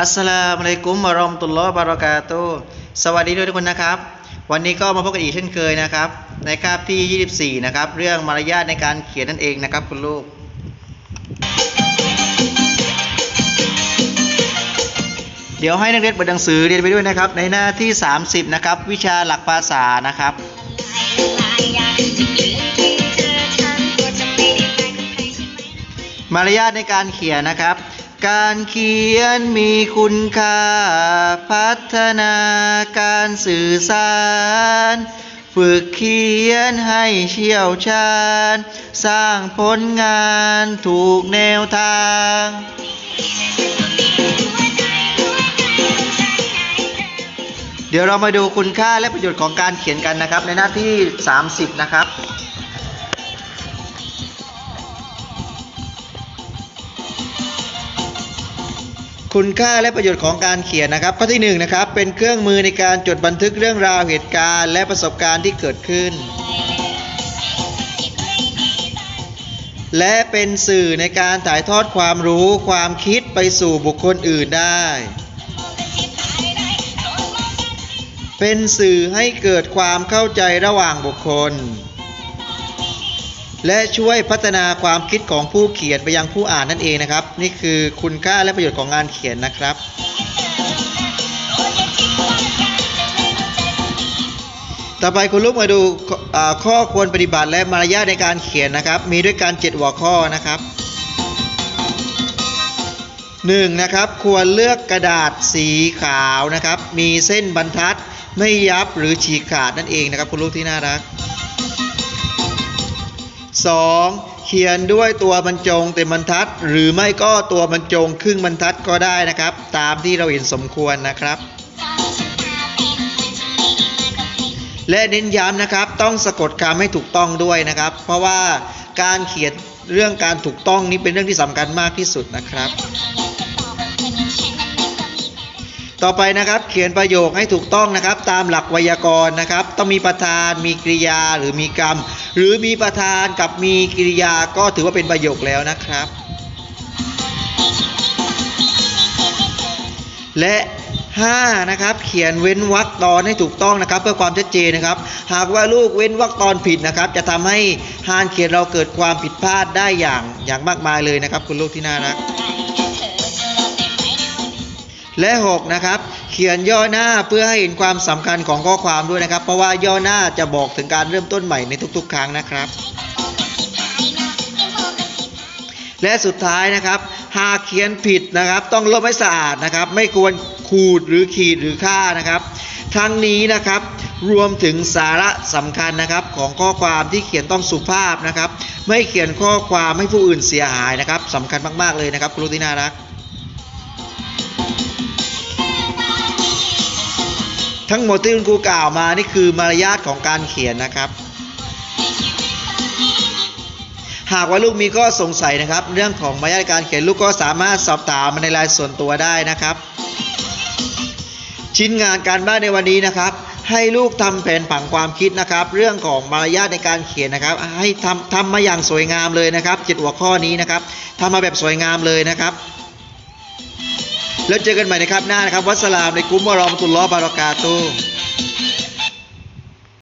อัสสลามุอะลัยกุมวะราะห์มตุลลอฮ์บะเรากาตุสวัสดีด้วยทุกคนนะครับ วันนี้ก็มาพบกันอีกเช่นเคยนะครับ ในคาบที่ 24 นะครับ เรื่องมารยาทในการเขียนนั่นเองนะครับคุณลูก เดี๋ยวให้นักเรียนเปิดหนังสือเรียนไปด้วยนะครับ ในหน้าที่ 30 นะครับ วิชาหลักภาษานะครับมารยาทในการเขียนนะครับ การเขียนมีคุณค่า พัฒนาการสื่อสาร ฝึกเขียนให้เชี่ยวชาญ สร้างผลงานถูกแนวทาง เดี๋ยวเรามาดูคุณค่าและประโยชน์ของการเขียนกันนะครับ ในหน้าที่ 30 นะครับ คุณค่าและประโยชน์ของการเขียนนะครับ ข้อที่1นะครับ เป็นเครื่องมือในการจดบันทึกเรื่องราวเหตุการณ์ และประสบการณ์ที่เกิดขึ้น และเป็นสื่อในการถ่ายทอดความรู้ความคิดไปสู่บุคคลอื่นได้ เป็นสื่อให้เกิดความเข้าใจระหว่างบุคคล และช่วยพัฒนาความคิดของผู้เขียนไปยังผู้อ่านนั่นเองนะครับ นี่คือคุณค่าและประโยชน์ของงานเขียนนะครับ ต่อไปคุณลูกมาดูข้อควรปฏิบัติและมารยาทในการเขียนนะครับ มีด้วยกัน 7 หัวข้อนะครับ 1. นะครับควรเลือกกระดาษสีขาวนะครับ มีเส้นบรรทัดไม่ยับหรือฉีกขาดนั่นเองนะครับ คุณลูกที่น่ารัก 2. เขียนด้วยตัวบรรจงเต็มบรรทัด หรือไม่ก็ตัวบรรจงครึ่งบรรทัดก็ได้นะครับ ตามที่เราเห็นสมควรนะครับ และเน้นย้ำนะครับต้องสะกดคำให้ถูกต้องด้วยนะครับ เพราะว่าการเขียนเรื่องการถูกต้องนี้เป็นเรื่องที่สำคัญมากที่สุดนะครับ ต่อไปนะครับเขียนประโยคให้ถูกต้องนะครับ ตามหลักไวยากรณ์นะครับ ต้องมีประธานมีกริยาหรือมีกรรม หรือมีประธานกับมีกริยาก็ถือว่าเป็นประโยคแล้วนะครับ และ 5. นะครับเขียนเว้นวรรคตอนให้ถูกต้องนะครับ เพื่อความชัดเจนนะครับ หากว่าลูกเว้นวรรคตอนผิดนะครับ จะทำให้ฮานเขียนเราเกิดความผิดพลาดได้อย่างอย่างมากมายเลยนะครับ คุณลูกที่น่ารัก และ6นะครับเขียนย่อหน้าเพื่อให้เห็นความสำคัญของข้อความด้วยนะครับ เพราะว่าย่อหน้าจะบอกถึงการเริ่มต้นใหม่ในทุกๆ ครั้งนะครับ และสุดท้ายนะครับ หากเขียนผิดนะครับ ต้องลบให้สะอาดนะครับ ไม่ควรขูดหรือขีดหรือฆ่านะครับ ทั้งนี้นะครับรวมถึงสาระสำคัญนะครับของข้อความที่เขียนต้องสุภาพนะครับ ไม่เขียนข้อความให้ผู้อื่นเสียหายนะครับสำคัญมากๆเลยนะครับคุณลูกที่น่ารัก ทั้งหมดที่คุณครูกล่าวมานี่คือมารยาทของการเขียนนะครับ หากว่าลูกมีข้อสงสัยนะครับ เรื่องของมารยาทการเขียนลูกก็สามารถสอบถามมาในไลน์ส่วนตัวได้นะครับ ชิ้นงานการบ้านในวันนี้นะครับ ให้ลูกทำแผนผังความคิดนะครับ เรื่องของมารยาทในการเขียนนะครับ ให้ทำทำมาอย่างสวยงามเลยนะครับเจ็ดหัวข้อนี้นะครับทำมาแบบสวยงามเลยนะครับ แล้วเจอกันใหม่ในครับหน้านะครับ วัสสลามในกุมวะรอมตุลลอบารากาตู